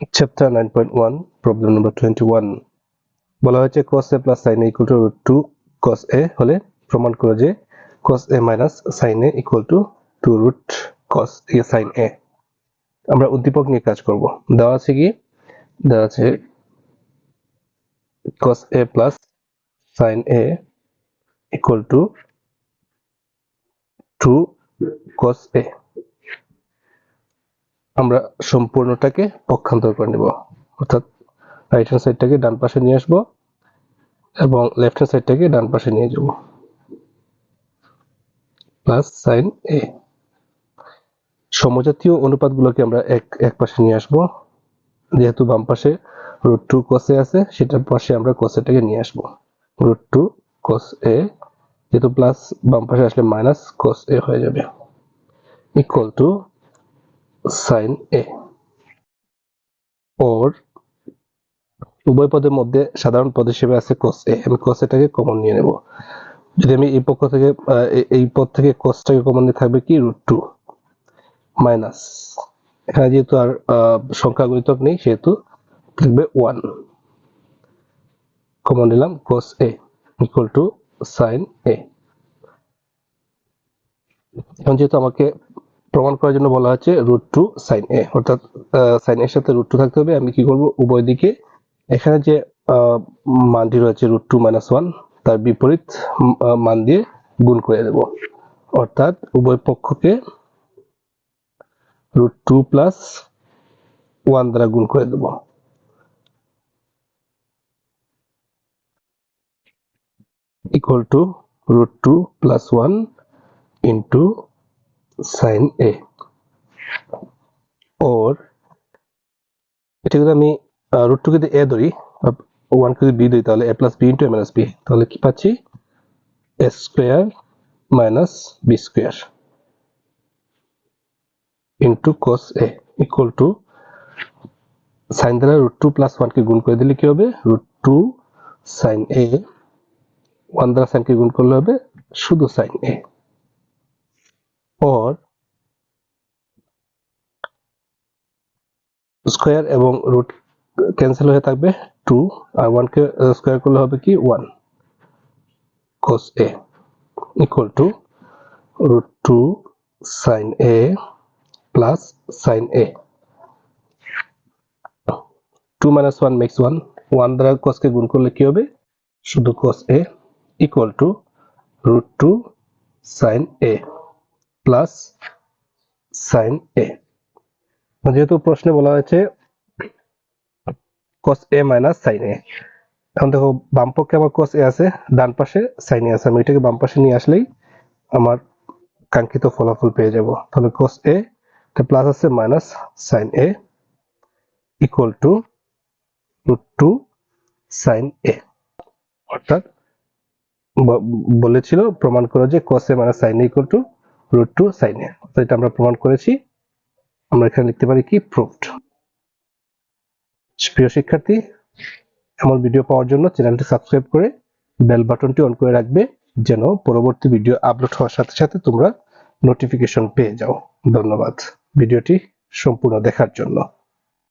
One problem number twenty one বলা হয়েছে, cos a plus sin a equal to root two cos a হলে প্রমাণ করো যে cos a minus sin a equal to two root cos a sin a আমরা উদ্দীপক নিয়ে কাজ করব। দেওয়া আছে কি? দেওয়া আছে cos a plus sin a equal to two cos a আমরা সম্পূর্ণটাকে পক্ষান্তর করে নেব। অর্থাৎ রাইট হ্যান্ড সাইডটাকে ডান পাশে নিয়ে আসব এবং লেফট হ্যান্ড সাইডটাকে ডান পাশে নিয়ে যাব। প্লাস সাইন এ সমজাতীয় অনুপাতগুলোকে আমরা এক এক পাশে নিয়ে আসব। যেহেতু বাম পাশে রুট টু কোসে আছে, সেটার পাশে আমরা কোসেটাকে নিয়ে আসব। রুট টু কোস এ যেহেতু প্লাস বাম পাশে আসলে মাইনাস কোস এ হয়ে যাবে। ইকুয়াল টু সাইন এ ওর উভয় পদের মধ্যে সাধারণ পদ হিসেবে আছে cos a আমি cos এটাকে কমন নিয়ে নেব। যদি আমি এই পক্ষ থেকে এই- পদ থেকে cosটাকে কমন নিয়ে, থাকবে কি? রুট টু মাইনাস এখানে যেহেতু আর সংখ্যা গুণিতক নেই, সেহেতু থাকবে ওয়ান কমন নিলাম cos a equal to sine a এখন যেহেতু আমাকে প্রমাণ করার জন্য বলা হচ্ছে রুট টু সাইন এ অর্থাৎ সাইন এর সাথে রুট টু থাকতে হবে। আমি কি করব? উভয় দিকে। এখানে যে মানটি রয়েছে রুট টু মাইনাস ওয়ান তার বিপরীত মান দিয়ে গুণ করে দেব। অর্থাৎ উভয় পক্ষকে রুট টু প্লাস ওয়ান দ্বারা গুণ করে দেব। Equal to root two plus one into sine a ওর এটা যদি আমি রুট টু যদি এ ধরি ওয়ান যদি বি ধরি, তাহলে a plus b into a minus b তাহলে কি পাচ্ছি? A square minus b square into cos a equal to sine দ্বারা রুট টু প্লাস ওয়ানকে গুণ করে দিলে কি হবে? Root two sine a one দ্বারা সাইনকে গুণ করলে হবে শুধু সাইন এ পর স্কোয়ার এবং রুট ক্যান্সেল হয়ে থাকবে টু। আর ওয়ান কে স্কোয়ার করলে হবে কি? One cos a equal to root two sine a plus sine a two minus one makes one one দ্বারা কোসকে গুণ করলে কি হবে? শুধু cos a equal to root two sine a plus sine a. যেহেতু প্রশ্নে বলা হয়েছে, cos a minus sine a এখন দেখো, বাম আমার cos a আছে, ডান পাশে সাইন এ আছে। আমি এটাকে বাম পাশে নিয়ে আসলেই আমার কাঙ্ক্ষিত ফলাফল পেয়ে যাব। তাহলে a এটা প্লাস আছে minus sine a equal to root two sine a অর্থাৎ বলেছিল, প্রমাণ করো যে cos a minus sine a equal to root two sine এটা আমরা প্রমাণ করেছি। আমরা এখানে লিখতে পারি কি? প্রুফড প্রিয় শিক্ষার্থী আমার ভিডিও পাওয়ার জন্য চ্যানেলটি সাবস্ক্রাইব করে বেল বাটনটি অন করে রাখবে, যেন পরবর্তী ভিডিও আপলোড হওয়ার সাথে সাথে তোমরা নোটিফিকেশন পেয়ে যাও। ধন্যবাদ। ভিডিওটি সম্পূর্ণ দেখার জন্য।